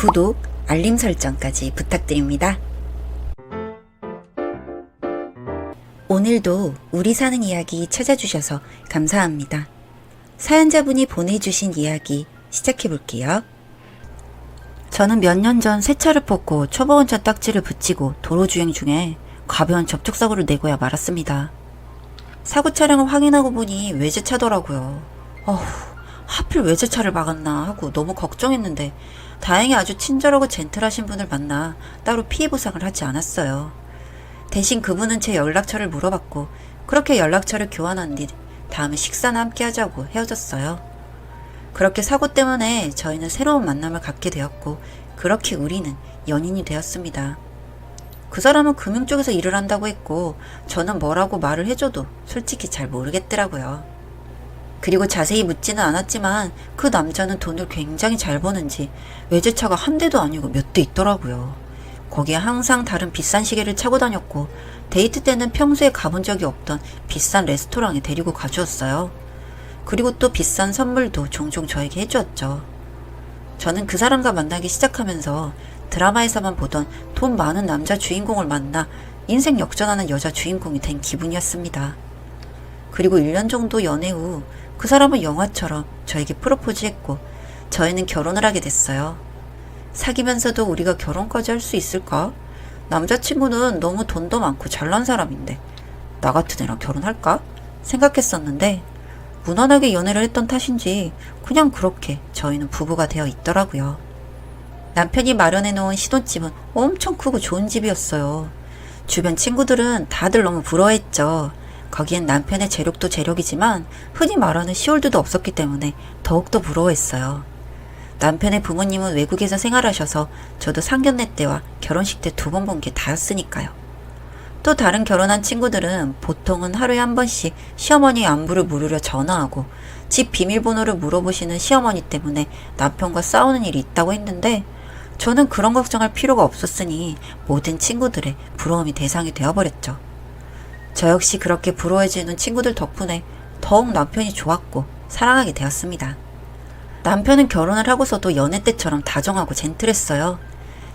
구독, 알림 설정까지 부탁드립니다. 오늘도 우리 사는 이야기 찾아주셔서 감사합니다. 사연자분이 보내주신 이야기 시작해 볼게요. 저는 몇 년 전 새 차를 뽑고 초보 운전 딱지를 붙이고 도로 주행 중에 가벼운 접촉사고를 내고야 말았습니다. 사고 차량을 확인하고 보니 외제차더라고요. 어후, 하필 외제차를 막았나 하고 너무 걱정했는데 다행히 아주 친절하고 젠틀하신 분을 만나 따로 피해 보상을 하지 않았어요. 대신 그분은 제 연락처를 물어봤고 그렇게 연락처를 교환한 뒤 다음에 식사나 함께 하자고 헤어졌어요. 그렇게 사고 때문에 저희는 새로운 만남을 갖게 되었고 그렇게 우리는 연인이 되었습니다. 그 사람은 금융 쪽에서 일을 한다고 했고 저는 뭐라고 말을 해줘도 솔직히 잘 모르겠더라고요. 그리고 자세히 묻지는 않았지만 그 남자는 돈을 굉장히 잘 버는지 외제차가 한 대도 아니고 몇 대 있더라고요. 거기에 항상 다른 비싼 시계를 차고 다녔고 데이트 때는 평소에 가본 적이 없던 비싼 레스토랑에 데리고 가주었어요. 그리고 또 비싼 선물도 종종 저에게 해주었죠. 저는 그 사람과 만나기 시작하면서 드라마에서만 보던 돈 많은 남자 주인공을 만나 인생 역전하는 여자 주인공이 된 기분이었습니다. 그리고 1년 정도 연애 후 그 사람은 영화처럼 저에게 프로포즈했고 저희는 결혼을 하게 됐어요. 사귀면서도 우리가 결혼까지 할 수 있을까? 남자친구는 너무 돈도 많고 잘난 사람인데 나 같은 애랑 결혼할까? 생각했었는데 무난하게 연애를 했던 탓인지 그냥 그렇게 저희는 부부가 되어 있더라고요. 남편이 마련해 놓은 신혼집은 엄청 크고 좋은 집이었어요. 주변 친구들은 다들 너무 부러워했죠. 거기엔 남편의 재력도 재력이지만 흔히 말하는 시월드도 없었기 때문에 더욱더 부러워했어요. 남편의 부모님은 외국에서 생활하셔서 저도 상견례 때와 결혼식 때 두 번 본 게 다였으니까요. 또 다른 결혼한 친구들은 보통은 하루에 한 번씩 시어머니의 안부를 물으려 전화하고 집 비밀번호를 물어보시는 시어머니 때문에 남편과 싸우는 일이 있다고 했는데 저는 그런 걱정할 필요가 없었으니 모든 친구들의 부러움이 대상이 되어버렸죠. 저 역시 그렇게 부러워해주는 친구들 덕분에 더욱 남편이 좋았고 사랑하게 되었습니다. 남편은 결혼을 하고서도 연애 때처럼 다정하고 젠틀했어요.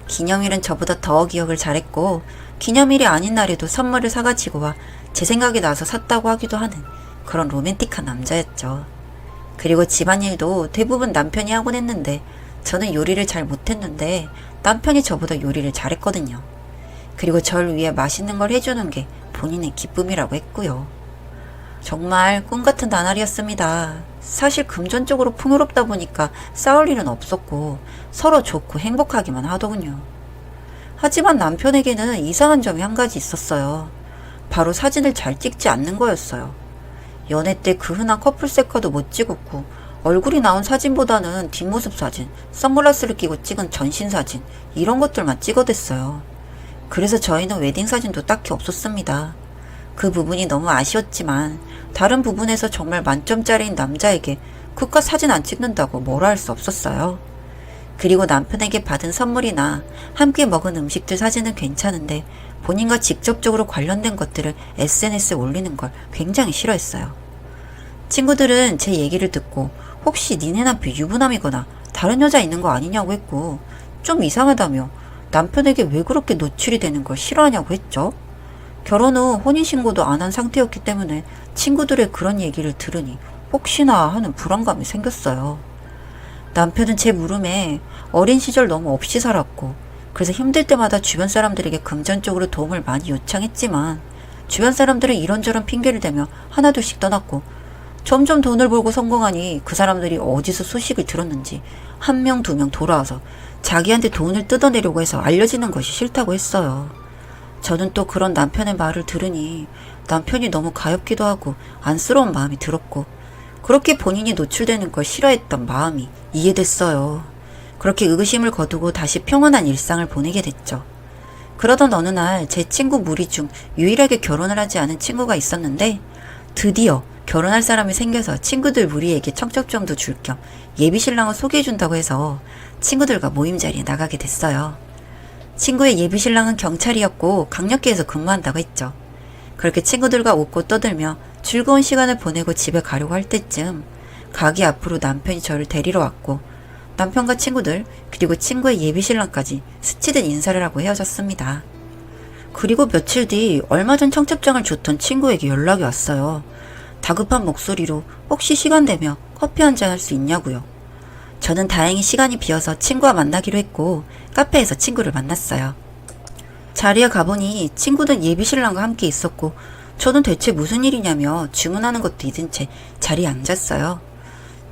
기념일은 저보다 더 기억을 잘했고 기념일이 아닌 날에도 선물을 사가지고 와 제 생각이 나서 샀다고 하기도 하는 그런 로맨틱한 남자였죠. 그리고 집안일도 대부분 남편이 하곤 했는데 저는 요리를 잘 못했는데 남편이 저보다 요리를 잘했거든요. 그리고 절 위해 맛있는 걸 해주는 게 본인의 기쁨이라고 했고요. 정말 꿈 같은 나날이었습니다. 사실 금전적으로 풍요롭다 보니까 싸울 일은 없었고 서로 좋고 행복하기만 하더군요. 하지만 남편에게는 이상한 점이 한 가지 있었어요. 바로 사진을 잘 찍지 않는 거였어요. 연애 때 그 흔한 커플 셀카도 못 찍었고 얼굴이 나온 사진보다는 뒷모습 사진, 선글라스를 끼고 찍은 전신 사진 이런 것들만 찍어댔어요. 그래서 저희는 웨딩 사진도 딱히 없었습니다. 그 부분이 너무 아쉬웠지만 다른 부분에서 정말 만점짜리인 남자에게 그깟 사진 안 찍는다고 뭐라 할 수 없었어요. 그리고 남편에게 받은 선물이나 함께 먹은 음식들 사진은 괜찮은데 본인과 직접적으로 관련된 것들을 SNS에 올리는 걸 굉장히 싫어했어요. 친구들은 제 얘기를 듣고 혹시 니네 남편 유부남이거나 다른 여자 있는 거 아니냐고 했고 좀 이상하다며 남편에게 왜 그렇게 노출이 되는 걸 싫어하냐고 했죠. 결혼 후 혼인신고도 안 한 상태였기 때문에 친구들의 그런 얘기를 들으니 혹시나 하는 불안감이 생겼어요. 남편은 제 물음에 어린 시절 너무 없이 살았고 그래서 힘들 때마다 주변 사람들에게 금전적으로 도움을 많이 요청했지만 주변 사람들은 이런저런 핑계를 대며 하나둘씩 떠났고 점점 돈을 벌고 성공하니 그 사람들이 어디서 소식을 들었는지 한 명 두 명 돌아와서 자기한테 돈을 뜯어내려고 해서 알려지는 것이 싫다고 했어요. 저는 또 그런 남편의 말을 들으니 남편이 너무 가엽기도 하고 안쓰러운 마음이 들었고 그렇게 본인이 노출되는 걸 싫어했던 마음이 이해됐어요. 그렇게 의구심을 거두고 다시 평온한 일상을 보내게 됐죠. 그러던 어느 날 제 친구 무리 중 유일하게 결혼을 하지 않은 친구가 있었는데 드디어 결혼할 사람이 생겨서 친구들 무리에게 청첩장도 줄 겸 예비 신랑을 소개해 준다고 해서 친구들과 모임 자리에 나가게 됐어요. 친구의 예비 신랑은 경찰이었고 강력계에서 근무한다고 했죠. 그렇게 친구들과 웃고 떠들며 즐거운 시간을 보내고 집에 가려고 할 때쯤 가게 앞으로 남편이 저를 데리러 왔고 남편과 친구들, 그리고 친구의 예비 신랑까지 스치듯 인사를 하고 헤어졌습니다. 그리고 며칠 뒤 얼마 전 청첩장을 줬던 친구에게 연락이 왔어요. 다급한 목소리로 혹시 시간 되며 커피 한잔 할 수 있냐고요. 저는 다행히 시간이 비어서 친구와 만나기로 했고 카페에서 친구를 만났어요. 자리에 가보니 친구는 예비신랑과 함께 있었고 저는 대체 무슨 일이냐며 주문하는 것도 잊은 채 자리에 앉았어요.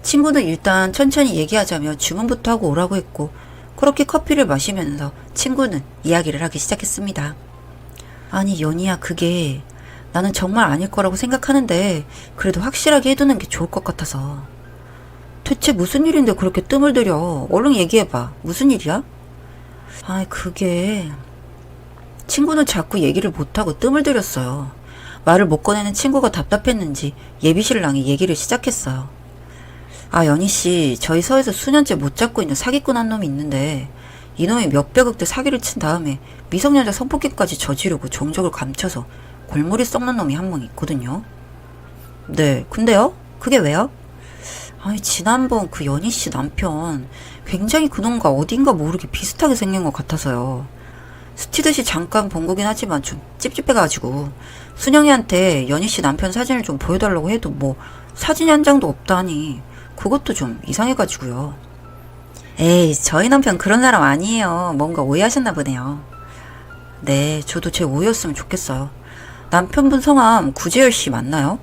친구는 일단 천천히 얘기하자며 주문부터 하고 오라고 했고 그렇게 커피를 마시면서 친구는 이야기를 하기 시작했습니다. 아니 연희야 그게 나는 정말 아닐 거라고 생각하는데 그래도 확실하게 해두는 게 좋을 것 같아서 대체 무슨 일인데 그렇게 뜸을 들여 얼른 얘기해봐 무슨 일이야? 아이 그게 친구는 자꾸 얘기를 못하고 뜸을 들였어요. 말을 못 꺼내는 친구가 답답했는지 예비신랑이 얘기를 시작했어요. 아, 연희 씨, 저희 서에서 수년째 못 잡고 있는 사기꾼 한 놈이 있는데, 이놈이 몇백억대 사기를 친 다음에 미성년자 성폭행까지 저지르고 종족을 감춰서 골머리 썩는 놈이 한 명 있거든요. 네, 근데요? 그게 왜요? 아니, 지난번 그 연희 씨 남편, 굉장히 그놈과 어딘가 모르게 비슷하게 생긴 것 같아서요. 스치듯이 잠깐 본 거긴 하지만 좀 찝찝해가지고 순영이한테 연희 씨 남편 사진을 좀 보여달라고 해도 뭐 사진이 한 장도 없다니 그것도 좀 이상해가지고요. 에이 저희 남편 그런 사람 아니에요. 뭔가 오해하셨나 보네요. 네 저도 제 오해였으면 좋겠어요. 남편분 성함 구재열 씨 맞나요?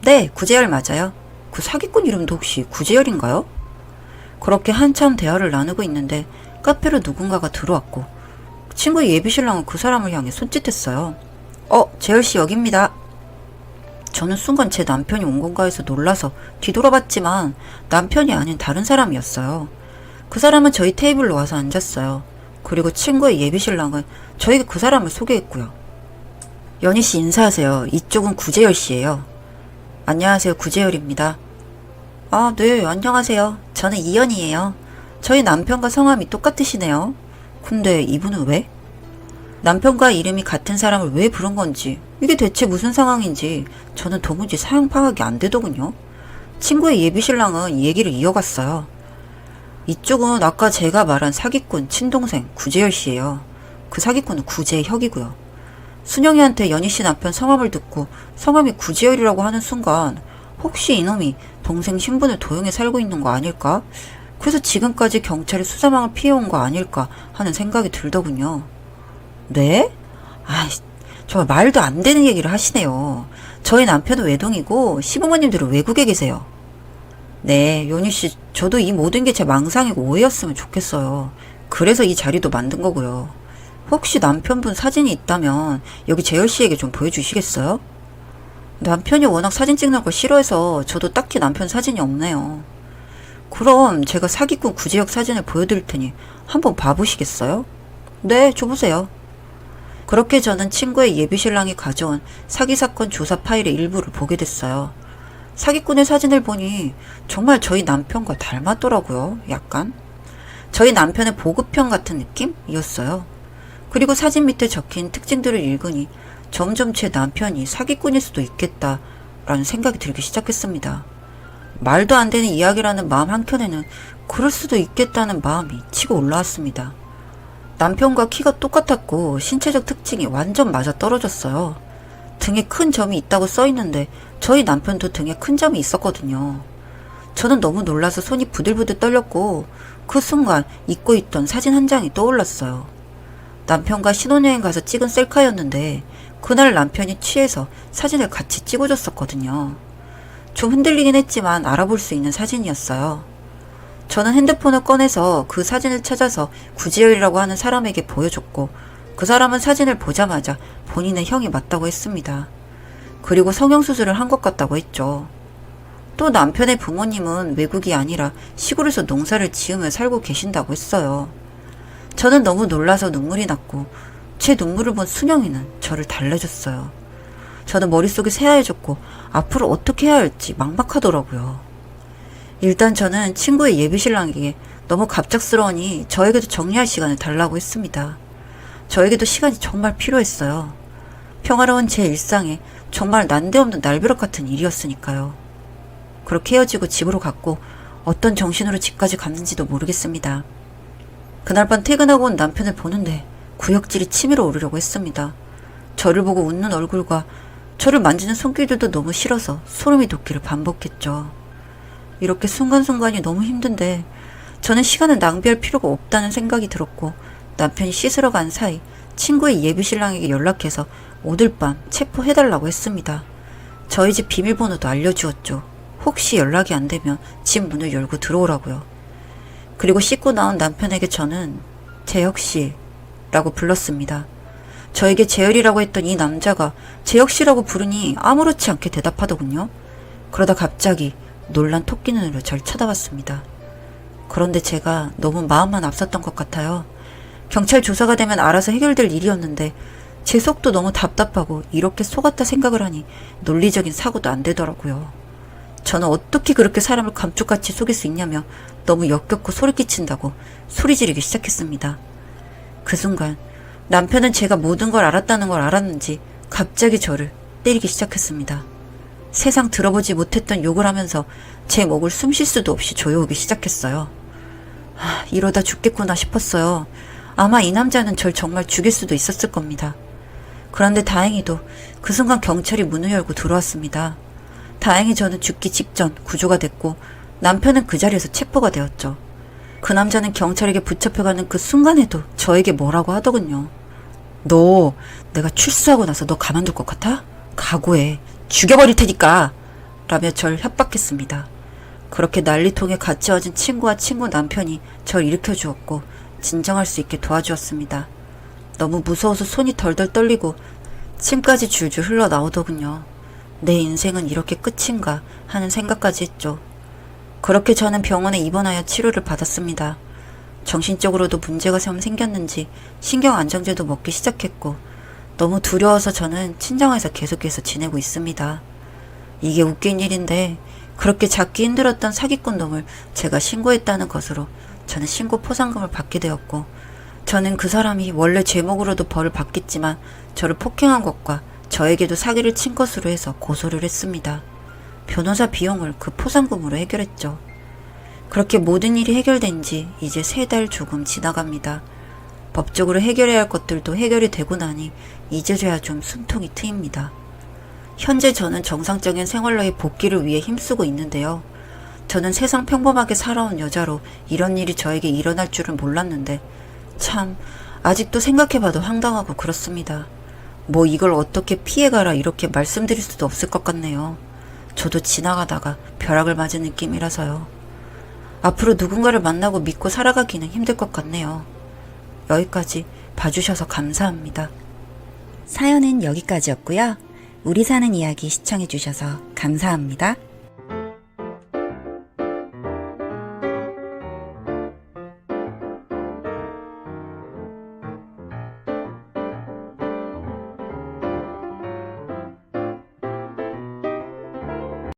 네 구재열 맞아요. 그 사기꾼 이름도 혹시 구재열인가요? 그렇게 한참 대화를 나누고 있는데 카페로 누군가가 들어왔고 친구의 예비신랑은 그 사람을 향해 손짓했어요. 어, 재열씨 여기입니다. 저는 순간 제 남편이 온 건가 해서 놀라서 뒤돌아봤지만 남편이 아닌 다른 사람이었어요. 그 사람은 저희 테이블로 와서 앉았어요. 그리고 친구의 예비신랑은 저에게 그 사람을 소개했고요. 연희 씨 인사하세요. 이쪽은 구재열 씨예요. 안녕하세요. 구재열입니다. 아, 네, 안녕하세요. 저는 이연이에요. 저희 남편과 성함이 똑같으시네요. 근데 이분은 왜? 남편과 이름이 같은 사람을 왜 부른 건지, 이게 대체 무슨 상황인지 저는 도무지 사용 파악이 안 되더군요. 친구의 예비신랑은 얘기를 이어갔어요. 이쪽은 아까 제가 말한 사기꾼 친동생 구재열 씨예요. 그 사기꾼은 구재혁이고요. 순영이한테 연희 씨 남편 성함을 듣고 성함이 구재열이라고 하는 순간 혹시 이놈이 동생 신분을 도용해 살고 있는 거 아닐까? 그래서 지금까지 경찰이 수사망을 피해온 거 아닐까 하는 생각이 들더군요. 네? 아이, 정말 말도 안 되는 얘기를 하시네요. 저희 남편은 외동이고 시부모님들은 외국에 계세요. 네, 요니 씨, 저도 이 모든 게 제 망상이고 오해였으면 좋겠어요. 그래서 이 자리도 만든 거고요. 혹시 남편분 사진이 있다면 여기 재열 씨에게 좀 보여주시겠어요? 남편이 워낙 사진 찍는 걸 싫어해서 저도 딱히 남편 사진이 없네요. 그럼 제가 사기꾼 구제역 사진을 보여드릴 테니 한번 봐보시겠어요? 네, 줘보세요. 그렇게 저는 친구의 예비신랑이 가져온 사기 사건 조사 파일의 일부를 보게 됐어요. 사기꾼의 사진을 보니 정말 저희 남편과 닮았더라고요. 약간. 저희 남편의 보급형 같은 느낌이었어요. 그리고 사진 밑에 적힌 특징들을 읽으니 점점 제 남편이 사기꾼일 수도 있겠다라는 생각이 들기 시작했습니다. 말도 안 되는 이야기라는 마음 한켠에는 그럴 수도 있겠다는 마음이 치고 올라왔습니다. 남편과 키가 똑같았고 신체적 특징이 완전 맞아 떨어졌어요. 등에 큰 점이 있다고 써 있는데 저희 남편도 등에 큰 점이 있었거든요. 저는 너무 놀라서 손이 부들부들 떨렸고 그 순간 잊고 있던 사진 한 장이 떠올랐어요. 남편과 신혼여행 가서 찍은 셀카였는데 그날 남편이 취해서 사진을 같이 찍어줬었거든요. 좀 흔들리긴 했지만 알아볼 수 있는 사진이었어요. 저는 핸드폰을 꺼내서 그 사진을 찾아서 구지열이라고 하는 사람에게 보여줬고 그 사람은 사진을 보자마자 본인의 형이 맞다고 했습니다. 그리고 성형수술을 한 것 같다고 했죠. 또 남편의 부모님은 외국이 아니라 시골에서 농사를 지으며 살고 계신다고 했어요. 저는 너무 놀라서 눈물이 났고 제 눈물을 본 순영이는 저를 달래줬어요. 저는 머릿속이 새하얘졌고 앞으로 어떻게 해야 할지 막막하더라고요. 일단 저는 친구의 예비신랑에게 너무 갑작스러우니 저에게도 정리할 시간을 달라고 했습니다. 저에게도 시간이 정말 필요했어요. 평화로운 제 일상에 정말 난데없는 날벼락 같은 일이었으니까요. 그렇게 헤어지고 집으로 갔고 어떤 정신으로 집까지 갔는지도 모르겠습니다. 그날 밤 퇴근하고 온 남편을 보는데 구역질이 치밀어 오르려고 했습니다. 저를 보고 웃는 얼굴과 저를 만지는 손길들도 너무 싫어서 소름이 돋기를 반복했죠. 이렇게 순간순간이 너무 힘든데 저는 시간을 낭비할 필요가 없다는 생각이 들었고 남편이 씻으러 간 사이 친구의 예비 신랑에게 연락해서 오늘 밤 체포해달라고 했습니다. 저희 집 비밀번호도 알려주었죠. 혹시 연락이 안 되면 집 문을 열고 들어오라고요. 그리고 씻고 나온 남편에게 저는 재혁 씨 라고 불렀습니다. 저에게 재열이라고 했던 이 남자가 재혁 씨라고 부르니 아무렇지 않게 대답하더군요. 그러다 갑자기 놀란 토끼 눈으로 절 쳐다봤습니다. 그런데 제가 너무 마음만 앞섰던 것 같아요. 경찰 조사가 되면 알아서 해결될 일이었는데 제 속도 너무 답답하고 이렇게 속았다 생각을 하니 논리적인 사고도 안 되더라고요. 저는 어떻게 그렇게 사람을 감쪽같이 속일 수 있냐며 너무 역겹고 소리 끼친다고 소리 지르기 시작했습니다. 그 순간 남편은 제가 모든 걸 알았다는 걸 알았는지 갑자기 저를 때리기 시작했습니다. 세상 들어보지 못했던 욕을 하면서 제 목을 숨 쉴 수도 없이 조여오기 시작했어요. 하, 이러다 죽겠구나 싶었어요. 아마 이 남자는 절 정말 죽일 수도 있었을 겁니다. 그런데 다행히도 그 순간 경찰이 문을 열고 들어왔습니다. 다행히 저는 죽기 직전 구조가 됐고 남편은 그 자리에서 체포가 되었죠. 그 남자는 경찰에게 붙잡혀가는 그 순간에도 저에게 뭐라고 하더군요. 너 내가 출소하고 나서 너 가만둘 것 같아? 각오해. 죽여버릴 테니까. 라며 절 협박했습니다. 그렇게 난리통에 갇혀 와진 친구와 친구 남편이 절 일으켜 주었고 진정할 수 있게 도와주었습니다. 너무 무서워서 손이 덜덜 떨리고 침까지 줄줄 흘러나오더군요. 내 인생은 이렇게 끝인가 하는 생각까지 했죠. 그렇게 저는 병원에 입원하여 치료를 받았습니다. 정신적으로도 문제가 좀 생겼는지 신경 안정제도 먹기 시작했고 너무 두려워서 저는 친정에서 계속해서 지내고 있습니다. 이게 웃긴 일인데 그렇게 잡기 힘들었던 사기꾼 놈을 제가 신고했다는 것으로 저는 신고 포상금을 받게 되었고 저는 그 사람이 원래 제목으로도 벌을 받겠지만 저를 폭행한 것과 저에게도 사기를 친 것으로 해서 고소를 했습니다. 변호사 비용을 그 포상금으로 해결했죠. 그렇게 모든 일이 해결된 지 이제 세 달 조금 지나갑니다. 법적으로 해결해야 할 것들도 해결이 되고 나니 이제서야 좀 숨통이 트입니다. 현재 저는 정상적인 생활로의 복귀를 위해 힘쓰고 있는데요. 저는 세상 평범하게 살아온 여자로 이런 일이 저에게 일어날 줄은 몰랐는데 참 아직도 생각해봐도 황당하고 그렇습니다. 뭐 이걸 어떻게 피해가라 이렇게 말씀드릴 수도 없을 것 같네요. 저도 지나가다가 벼락을 맞은 느낌이라서요. 앞으로 누군가를 만나고 믿고 살아가기는 힘들 것 같네요. 여기까지 봐주셔서 감사합니다. 사연은 여기까지였고요. 우리 사는 이야기 시청해주셔서 감사합니다.